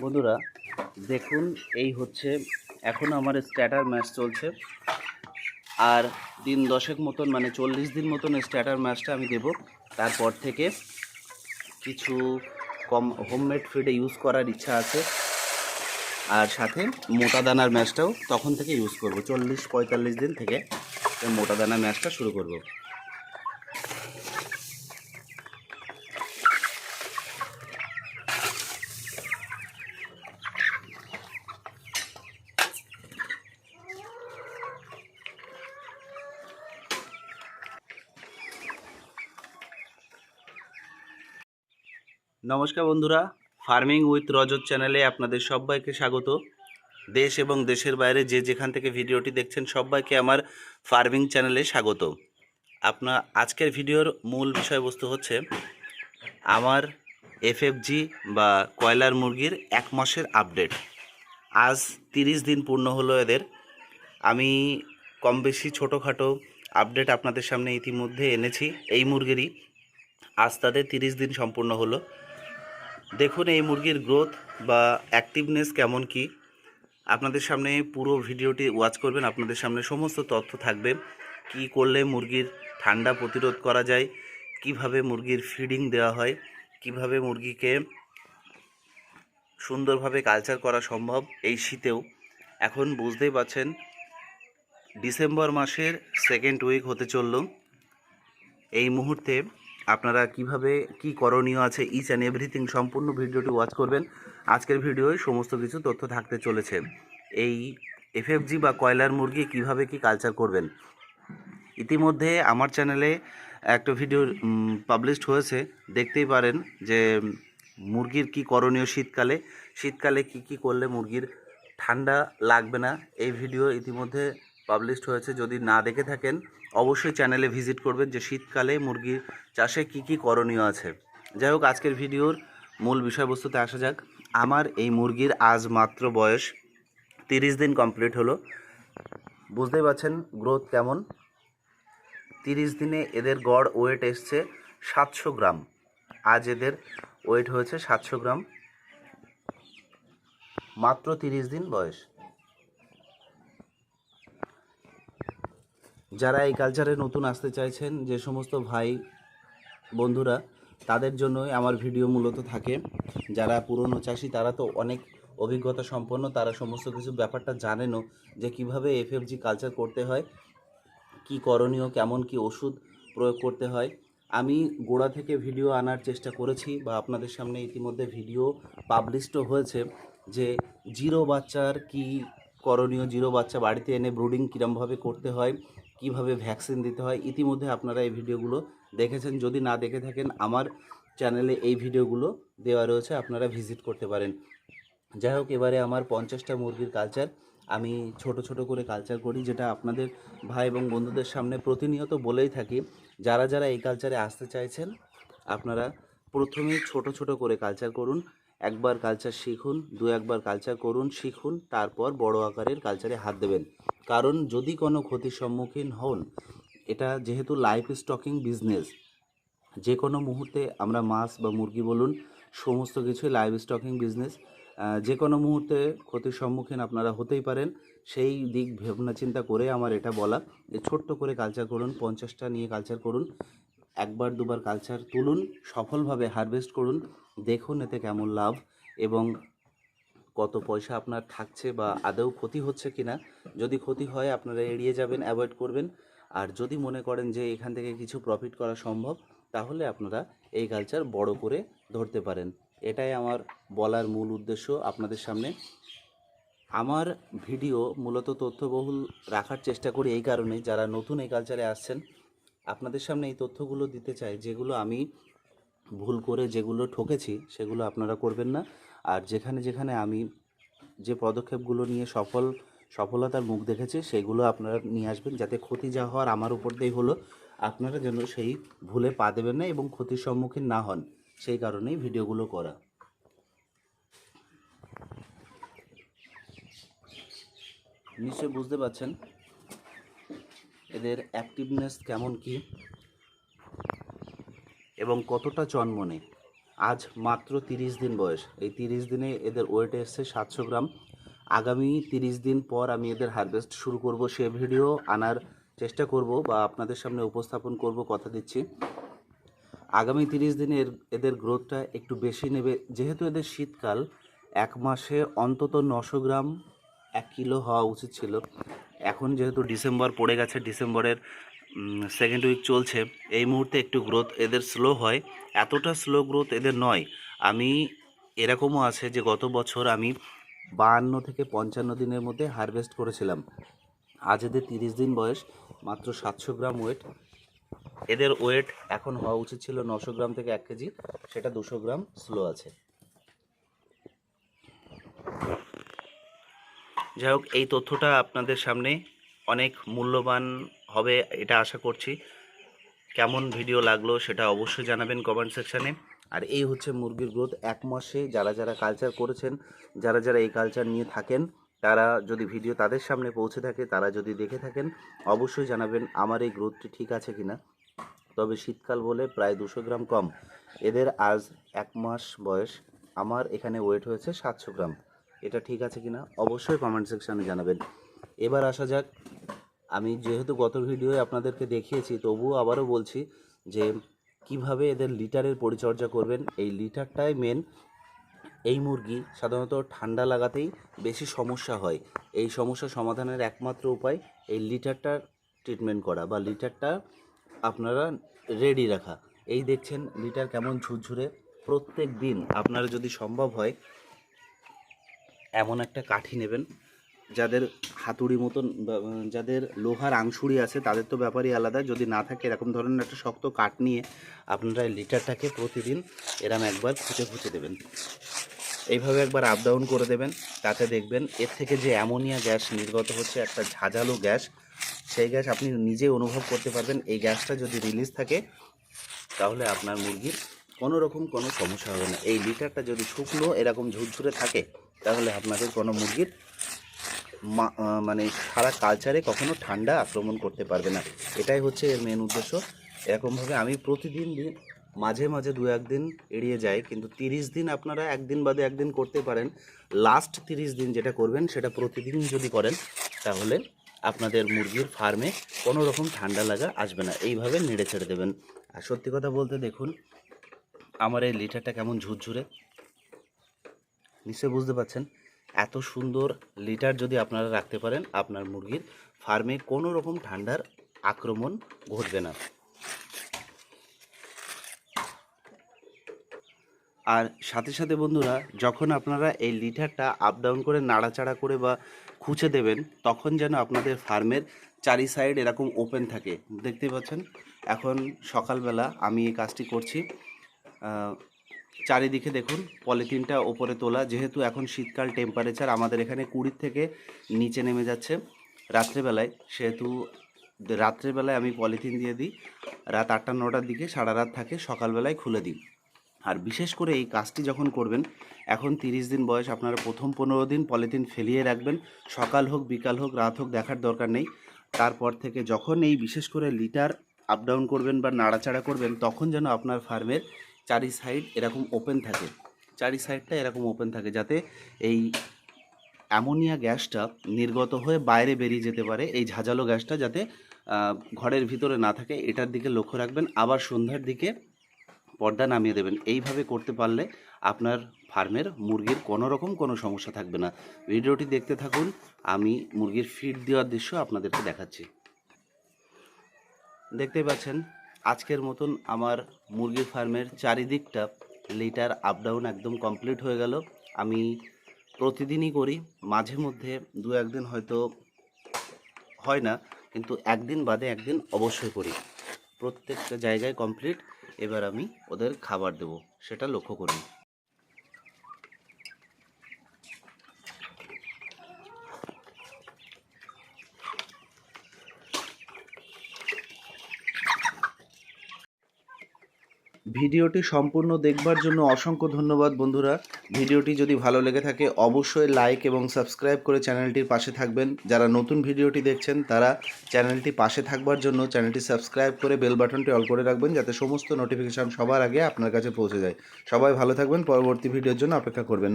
বন্ধুরা, দেখুন, এই হচ্ছে এখন আমার স্ট্যাটার ম্যাচ চলছে। আর দিন দশেক মতন মানে চল্লিশ দিন মতন স্ট্যাটার ম্যাচটা আমি দেব। তারপর থেকে কিছু কম হোমমেড ফিডে ইউজ করার ইচ্ছা আছে। আর সাথে মোটা দানার ম্যাচটাও তখন থেকে ইউজ করব। চল্লিশ পঁয়তাল্লিশ দিন থেকে মোটা দানার ম্যাচটা শুরু করব। নমস্কার বন্ধুরা ফার্মিং উইথ রজত চ্যানেলে আপনাদের সবাইকে স্বাগত। দেশ এবং দেশের বাইরে যে যেখান থেকে ভিডিওটি দেখছেন, সবাইকে আমার ফার্মিং চ্যানেলে স্বাগত। আপনার আজকের ভিডিওর মূল বিষয়বস্তু হচ্ছে, আমার এফএফজি বা কয়লার মুরগির এক মাসের আপডেট আজ তিরিশ দিন পূর্ণ হলো এদের। আমি কম বেশি ছোটোখাটো আপডেট আপনাদের সামনে ইতিমধ্যে এনেছি এই মুরগিরই। আজ তাদের তিরিশ দিন সম্পূর্ণ হলো। দেখুন এই মুরগির গ্রোথ বা অ্যাক্টিভনেস কেমন কি। আপনাদের সামনে পুরো ভিডিওটি ওয়াচ করবেন, আপনাদের সামনে সমস্ত তথ্য থাকবে। কি করলে মুরগির ঠান্ডা প্রতিরোধ করা যায়, কীভাবে মুরগির ফিডিং দেওয়া হয়, কীভাবে মুরগিকে সুন্দরভাবে কালচার করা সম্ভব এই শীতেও। এখন বুঝতেই পাচ্ছেন, ডিসেম্বর মাসের সেকেন্ড উইক হতে চলল। এই মুহূর্তে আপনারা কীভাবে, কি করণীয় আছে ইচ অ্যান্ড এভরিথিং সম্পূর্ণ ভিডিওটি ওয়াচ করবেন। আজকের ভিডিওয় সমস্ত কিছু তথ্য থাকতে চলেছে। এই এফএফজি বা কয়লার মুরগি কীভাবে কি কালচার করবেন? ইতিমধ্যে আমার চ্যানেলে একটা ভিডিও পাবলিশড হয়েছে। দেখতেই পারেন যে, মুরগির কি করণীয় শীতকালে? শীতকালে কি কি করলে মুরগির ঠান্ডা লাগবে না? এই ভিডিও ইতিমধ্যে পাবলিশড হয়েছে। যদি না দেখে থাকেন অবশ্যই চ্যানেলে ভিজিট করবেন যে শীতকালে মুরগির চাষে কি কি করণীয় আছে। যাই হোক, আজকের ভিডিওর মূল বিষয়বস্তুতে আসা যাক। আমার এই মুরগির আজ মাত্র বয়স তিরিশ দিন কমপ্লিট হলো। বুঝতেই পারছেন গ্রোথ কেমন? তিরিশ দিনে এদের গড় ওয়েট এসছে সাতশো গ্রাম। আজ এদের ওয়েট হয়েছে সাতশো গ্রাম। মাত্র তিরিশ দিন বয়স। যারা এই কালচারে নতুন আসতে চাইছেন, যে সমস্ত ভাই বন্ধুরা, তাদের জন্যই আমার ভিডিও মূলত থাকে। যারা পুরনো চাষি, তারা তো অনেক অভিজ্ঞতা সম্পন্ন, তারা সমস্ত কিছু ব্যাপারটা জানেনও যে কীভাবে এফএফজি কালচার করতে হয়, কি করণীয়, কেমন কি ওষুধ প্রয়োগ করতে হয়। আমি গোড়া থেকে ভিডিও আনার চেষ্টা করেছি বা আপনাদের সামনে ইতিমধ্যে ভিডিও পাবলিশডও হয়েছে যে জিরো বাচ্চার কি করণীয়, জিরো বাচ্চা বাড়িতে এনে ব্রুডিং কীরমভাবে করতে হয় কীভাবে ভ্যাকসিন দিতে হয়, ইতিমধ্যে আপনারা এই ভিডিওগুলো দেখেছেন। যদি না দেখে থাকেন, আমার চ্যানেলে এই ভিডিওগুলো দেওয়া রয়েছে, আপনারা ভিজিট করতে পারেন। যাই হোক, এবারে আমার পঞ্চাশটা মুরগির কালচার আমি ছোট ছোট করে কালচার করি, যেটা আপনাদের ভাই এবং বন্ধুদের সামনে প্রতিনিয়ত বলেই থাকি, যারা যারা এই কালচারে আসতে চাইছেন, আপনারা প্রথমে ছোট ছোট করে কালচার করুন। একবার কালচার শিখুন, দু একবার কালচার করুন, শিখুন, তারপর বড় আকারের কালচারে হাত দেবেন। কারণ যদি কোনো ক্ষতির সম্মুখীন হন, এটা যেহেতু লাইফ স্টকিং বিজনেস যে কোনো মুহূর্তে আমরা মাছ বা মুরগি বলুন, সমস্ত কিছুই লাইভ স্টকিং বিজনেস যে কোনো মুহূর্তে ক্ষতির সম্মুখীন আপনারা হতেই পারেন। সেই দিক ভাবনা চিন্তা করে আমার এটা বলা, যে ছোট্ট করে কালচার করুন, পঞ্চাশটা নিয়ে কালচার করুন, একবার দুবার কালচার তুলুন, সফলভাবে হারভেস্ট করুন দেখুন এতে কেমন লাভ এবং কত পয়সা আপনার থাকছে বা আদৌ ক্ষতি হচ্ছে কিনা। যদি ক্ষতি হয়, আপনারা এড়িয়ে যাবেন অ্যাভয়েড করবেন। আর যদি মনে করেন যে এখান থেকে কিছু প্রফিট করা সম্ভব, তাহলে আপনারা এই কালচার বড় করে ধরতে পারেন। এটাই আমার বলার মূল উদ্দেশ্য আপনাদের সামনে। আমার ভিডিও মূলত তথ্যবহুল রাখার চেষ্টা করি এই কারণে, যারা নতুন এই কালচারে আসছেন, আপনাদের সামনে এই তথ্যগুলো দিতে চাই, যেগুলো আমি ভুল করে যেগুলো ঠকেছি, সেগুলো আপনারা করবেন না। আর যেখানে যেখানে আমি যে পদক্ষেপগুলো নিয়ে সফল, সফলতার মুখ দেখেছি, সেগুলো আপনারা নিয়ে আসবেন। যাতে ক্ষতি যা হওয়ার আমার উপর দিয়েই হলো, আপনারা যেন সেই ভুলে পা দেবেন না এবং ক্ষতির সম্মুখীন না হন। সেই কারণেই ভিডিওগুলো করা। নিশ্চয়ই বুঝতে পারছেন এদের অ্যাক্টিভনেস কেমন কি? এবং কতটা জন্ম চনমনে আজ মাত্র তিরিশ দিন বয়স। এই তিরিশ দিনে এদের ওয়েট এসছে সাতশো গ্রাম। আগামী তিরিশ দিন পর আমি এদের হারভেস্ট শুরু করব। সে ভিডিও আনার চেষ্টা করব বা আপনাদের সামনে উপস্থাপন করব, কথা দিচ্ছি। আগামী তিরিশ দিনে এদের গ্রোথটা একটু বেশি নেবে। যেহেতু এদের শীতকাল, এক মাসে অন্তত নশো গ্রাম এক কিলো হওয়া উচিত ছিল। এখন যেহেতু ডিসেম্বর পড়ে গেছে, ডিসেম্বরের সেকেন্ড উইক চলছে। এই মুহূর্তে একটু গ্রোথ এদের স্লো হয়। এতটা স্লো গ্রোথ এদের নয়। আমি, এরকমও আছে যে গত বছর আমি বাহান্ন থেকে পঞ্চান্ন দিনের মধ্যে হারভেস্ট করেছিলাম। আজ এদের তিরিশ দিন বয়স, মাত্র সাতশো গ্রাম ওয়েট এদের ওয়েট এখন হওয়া উচিত ছিল নশো গ্রাম থেকে এক কেজি। সেটা দুশো গ্রাম স্লো আছে। যাই হোক, এই তথ্যটা আপনাদের সামনে অনেক মূল্যবান হবে, এটা আশা করছি। কেমন ভিডিও লাগল সেটা অবশ্যই জানাবেন কমেন্ট সেকশানে আর এই হচ্ছে মুরগির গ্রোথ এক মাসে যারা যারা কালচার করেছেন, যারা যারা এই কালচার নিয়ে থাকেন, তারা যদি ভিডিও তাদের সামনে পৌঁছে থাকে, তারা যদি দেখে থাকেন, অবশ্যই জানাবেন আমার এই গ্রোথটি ঠিক আছে কিনা। তবে শীতকাল বলে প্রায় দুশো গ্রাম কম। এদের আজ এক মাস বয়স, আমার এখানে ওয়েট হয়েছে সাতশো গ্রাম। এটা ঠিক আছে কিনা? অবশ্যই কমেন্ট সেকশানে জানাবেন। এবার আসা যাক আমি যেহেতু গত ভিডিওয়ে আপনাদেরকে দেখিয়েছি, তবুও আবারও বলছি যে কীভাবে এদের লিটারের পরিচর্যা করবেন। এই লিটারটাই মেন এই মুরগি সাধারণত ঠান্ডা লাগাতেই বেশি সমস্যা হয়। এই সমস্যা সমাধানের একমাত্র উপায় এই লিটারটার ট্রিটমেন্ট করা বা লিটারটা আপনারা রেডি রাখা। এই দেখছেন লিটার কেমন ঝুরঝুরে। প্রত্যেক দিন আপনারা যদি সম্ভব হয়, এমন একটা কাঠি নেবেন। যাদের হাতুড়ি মতন যাদের লোহার আংশুড়ি আছে, তাদের তো ব্যাপারই আলাদা। যদি না থাকে এরকম ধরনের একটা শক্ত কাঠ নিয়ে আপনারা লিটারটাকে প্রতিদিন এরম একবার খুঁচে খুঁচে দেবেন। এইভাবে একবার আপ ডাউন করে দেবেন, তাতে দেখবেন এর থেকে যে অ্যামোনিয়া গ্যাস নির্গত হচ্ছে, একটা ঝাঁঝালো গ্যাস, সেই গ্যাস আপনি নিজে অনুভব করতে পারবেন। এই গ্যাসটা যদি রিলিজ থাকে, তাহলে আপনার মুরগির কোনো রকম কোনো সমস্যা হবে না। এই লিটারটা যদি শুকনো এরকম ঝুরঝুরে থাকে, তাহলে আপনাদের কোনো মুরগির মানে সারা কালচারে কখনো ঠান্ডা আক্রমণ করতে পারবে না। এটাই হচ্ছে এর মেন উদ্দেশ্য। এরকমভাবে আমি প্রতিদিন দিন, মাঝে মাঝে দু একদিন এড়িয়ে যাই, কিন্তু তিরিশ দিন আপনারা একদিন বাদে একদিন করতে পারেন। লাস্ট তিরিশ দিন যেটা করবেন, সেটা প্রতিদিন যদি করেন, তাহলে আপনাদের মুরগির ফার্মে কোনো রকম ঠান্ডা লাগা আসবে না। এইভাবে নেড়ে ছেড়ে দেবেন। আর সত্যি কথা বলতে দেখুন, আমার এই লিটারটা কেমন ঝুরঝুরে। নিশ্চয়ই বুঝতে পারছেন? এত সুন্দর লিটার যদি আপনারা রাখতে পারেন, আপনার মুরগির ফার্মে কোনো রকম ঠান্ডার আক্রমণ ঘটবে না। আর সাথে সাথে বন্ধুরা, যখন আপনারা এই লিটারটা আপ ডাউন করে নাড়াচাড়া করে বা খুঁচে দেবেন, তখন যেন আপনাদের ফার্মের চারি সাইড এরকম ওপেন থাকে। দেখতে পাচ্ছেন? এখন সকালবেলা আমি এই কাজটি করছি। চারিদিকে দেখুন, পলিথিনটা ওপরে তোলা। যেহেতু এখন শীতকাল টেম্পারেচার আমাদের এখানে কুড়ির থেকে নিচে নেমে যাচ্ছে। রাত্রেবেলায়, সেহেতু রাত্রেবেলায় আমি পলিথিন দিয়ে দিই। রাত আটটা, নটার দিকে সারা রাত থাকে, সকালবেলায় খুলে দিই। আর বিশেষ করে এই কাজটি যখন করবেন, এখন তিরিশ দিন বয়স, আপনারা প্রথম পনেরো দিন পলিথিন ফেলিয়ে রাখবেন। সকাল হোক, বিকাল হোক, রাত হোক, দেখার দরকার নেই। তারপর থেকে যখন এই বিশেষ করে লিটার আপ ডাউন করবেন বা নাড়াচাড়া করবেন, তখন যেন আপনার ফার্মের চারি সাইড এরকম ওপেন থাকে। চারি সাইডটা এরকম ওপেন থাকে যাতে এই অ্যামোনিয়া গ্যাসটা নির্গত হয়ে বাইরে বেরিয়ে যেতে পারে। এই ঝাঁঝালো গ্যাসটা যাতে ঘরের ভিতরে না থাকে, এটার দিকে লক্ষ্য রাখবেন। আবার সন্ধ্যার দিকে পর্দা নামিয়ে দেবেন। এইভাবে করতে পারলে আপনার ফার্মের মুরগির কোনো রকম কোনো সমস্যা থাকবে না। ভিডিওটি দেখতে থাকুন। আমি মুরগির ফিড দেওয়ার দৃশ্য আপনাদেরকে দেখাচ্ছি। দেখতেই পাচ্ছেন? আজকের মতন আমার মুরগির ফার্মের চারিদিকটা লিটার আপ ডাউন একদম কমপ্লিট হয়ে গেল। আমি প্রতিদিনই করি, মাঝে মধ্যে দু একদিন হয়তো হয় না, কিন্তু একদিন বাদে একদিন অবশ্যই করি। প্রত্যেকটা জায়গায় কমপ্লিট এবার আমি ওদের খাবার দেব, সেটা লক্ষ্য করুন। ভিডিওটি সম্পূর্ণ দেখবার জন্য অসংখ্য ধন্যবাদ বন্ধুরা। ভিডিওটি যদি ভালো লেগে থাকে, অবশ্যই লাইক এবং সাবস্ক্রাইব করে চ্যানেলটির পাশে থাকবেন। যারা নতুন ভিডিওটি দেখছেন, তারা চ্যানেলটি পাশে থাকবার জন্য চ্যানেলটি সাবস্ক্রাইব করে বেল বাটনটি অল করে রাখবেন, যাতে সমস্ত নোটিফিকেশান সবার আগে আপনার কাছে পৌঁছে যায়। সবাই ভালো থাকবেন, পরবর্তী ভিডিওর জন্য অপেক্ষা করবেন।